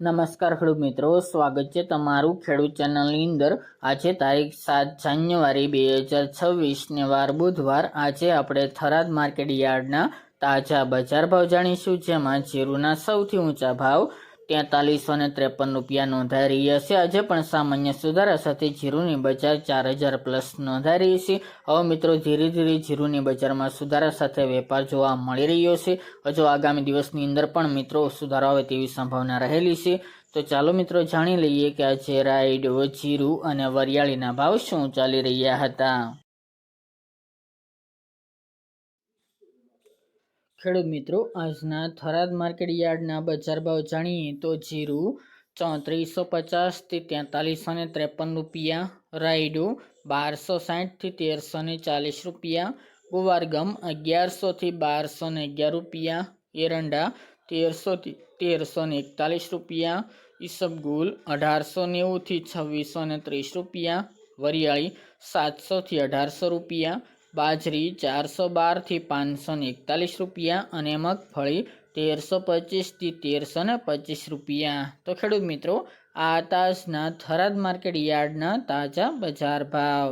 નમસ્કાર ખેડૂત મિત્રો, સ્વાગત છે તમારું ખેડૂત ચેનલની અંદર. આજે તારીખ સાત જાન્યુઆરી બે હજાર છવ્વીસને વાર બુધવાર. આજે આપણે થરાદ માર્કેટ યાર્ડના તાજા બજાર ભાવ જાણીશું, જેમાં જીરુના સૌથી ઊંચા ભાવ તેતાલીસો ને ત્રેપન રૂપિયા નોંધાઈ રહ્યા છે. આજે પણ સામાન્ય સુધારા સાથે જીરુની બજાર ચાર હજાર પ્લસ નોંધાઈ રહી છે. હવે મિત્રો, ધીરે ધીરે જીરુની બજારમાં સુધારા સાથે વેપાર જોવા મળી રહ્યો છે. હજુ આગામી દિવસની અંદર પણ મિત્રો સુધારો આવે તેવી સંભાવના રહેલી છે. તો ચાલો મિત્રો, જાણી લઈએ કે આજે રાઈડ, જીરુ અને વરિયાળીના ભાવ શું ચાલી રહ્યા હતા. ખેડૂત મિત્રો, આજના થરાદ માર્કેટ યાર્ડના બજાર ભાવ જાણીએ તો જીરું ચોત્રીસો પચાસથી તેતાલીસો ને ત્રેપન રૂપિયા, રાયડો બારસો સાઠથી તેરસો ને ચાલીસ રૂપિયા, ગુવારગમ અગિયારસોથી બારસો ને અગિયાર રૂપિયા, એરંડા તેરસોથી તેરસો ને એકતાલીસ રૂપિયા, ઈસબગુલ અઢારસો નેવુંથી છવ્વીસો ને ત્રીસ રૂપિયા, વરિયાળી સાતસોથી અઢારસો રૂપિયા બાજરી ચારસો બારથી પાંચસો ને એકતાલીસ રૂપિયા અને મગફળી તેરસો પચીસથી તેરસો ને પચીસ રૂપિયા. તો ખેડૂત મિત્રો, આ તાજના થરાદ માર્કેટ યાર્ડના તાજા બજાર ભાવ.